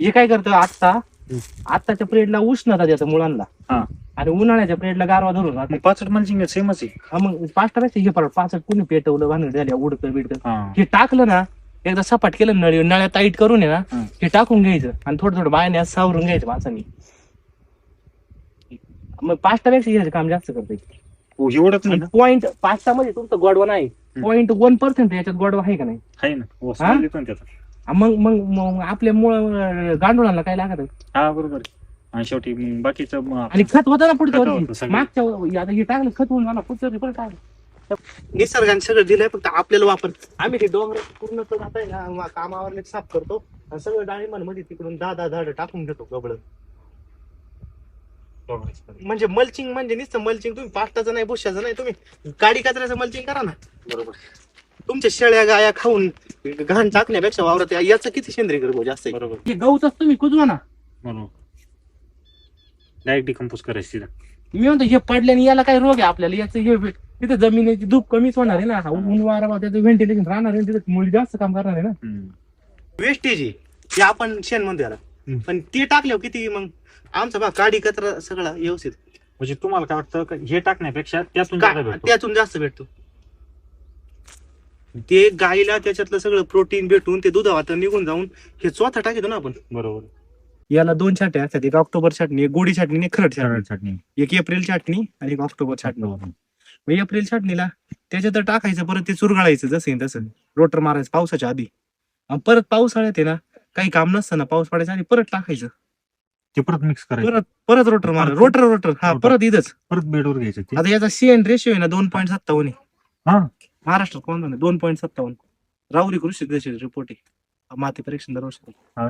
हे काय करतं आता आताच्या पिरियडला उष्णता देतं मुलांना. हा. आणि उन्हाळ्याच्या पिरियडला गारवा धरून राहतं. मग पाचट मल्चिंग सेमच आहे हा मग पाचटापेक्षा हे परत पाचट कुणी पेटवलं भानगड झाल्या उडकं बिडकं. हा. हे टाकलं ना एकदा सपाट केलं नळी नळ्या टाईट करून आहे ना हं. हे टाकून घ्यायचं आणि थोडं थोडं बायाने असं सावरून घ्यायचं माणसांनी. मग पाचटापेक्षा हे काम जास्त करते हो एवढंच नाही ना? पॉईंट पाचटा मध्ये तुमचं गोडवा नाही. पॉईंट वन पर्सेंट याच्यात गोडवा आहे का नाही? आहे ना. त्याचा हा, मग मग मग आपल्या मुळ गांडुळाला काय लागत? हा बरोबर आहे. आणि शेवटी मग बाकीचं मग आणि खत होतं ना पुढच्या खतं होतं वर्षी सगळं. मागच्या व- आता हे टाकलं खत होऊन मला पुढच्या वर्षी परत टाकलं निसर्गाने सगळं दिलंय फक्त आपल्याला वापर आम्ही ते डोंगर पूर्ण तर आता आहे ना, मा- कामावर साफ करतो आणि सगळं डाळिंबांमध्ये तिकडून दहा दहा झाड टाकून घेतो गबळ म्हणजे मल्चिंग म्हणजे नुसतं मल्चिंग तुम्ही पाष्टाचं नाही बुशाचं नाही तुम्ही गाडी कचऱ्याचं मल्चिंग करा ना बरोबर तुमच्या शेळ्या गाया खाऊन घाण टाकण्यापेक्षा वावरत याचं किती सेंद्रिय गर्भ जास्त आहे बरोबर. हे गहूच तुम्ही कुजवा ना. बरोबर. डायरेक्ट डिकम्पोज करायचं मी म्हणतो हे पडल्याने याला काय रोग आहे आपल्याला? याचं हे तिथे जमिनीची धूप कमीच होणार आहे ना. हा ऊन वारा त्याचं व्हेंटिलेशन राहणार आहे तिथे. मुली जास्त काम करणार आहे ना. वेस्टेज आहे. ते आपण शेण म्हणतो याला. हम्म. पण ते टाकल्यावर किती मग? आमचा बा काडी कचरा सगळा व्यवस्थित. म्हणजे तुम्हाला काय वाटतं का हे टाकण्यापेक्षा त्यातून का- जागा भेटतो. त्यातून जास्त भेटतो. ते गाईला त्याच्यातलं सगळं प्रोटीन भेटून ते दुधावात निघून जाऊन हे चौथा टाकतो ना आपण. बरोबर. याला दोन छाटण्या असतात. एक ऑक्टोबर छाटणी एक गोडी छाटणी आणि एक खरड छाटणी. चटणी एक एप्रिल छाटणी आणि एक ऑक्टोबर छाटणी. मग एप्रिल छाटणीला त्याच्यात टाकायचं परत ते चुरगाळायचं जसं तसं. रोटर मारायचं पावसाच्या आधी. आणि परत पावसाळ्यात आहे ना काही काम नसतं ना पाऊस पडायच्या आधी परत टाकायचं. ते परत मिक्स करायचं. परत परत रोटर मारा. Rotor rotor. हा. परत इथंच. परत बेडवर घ्यायचं आता याचा सीएन रेशिओ आहे ना दोन पॉईंट सत्तावन्न हा. महाराष्ट्रात कोणता नाही दोन पॉईंट सत्तावन्न. राहुरी कृषी रिपोर्ट आहे माती परीक्षण दरवर्षी हा.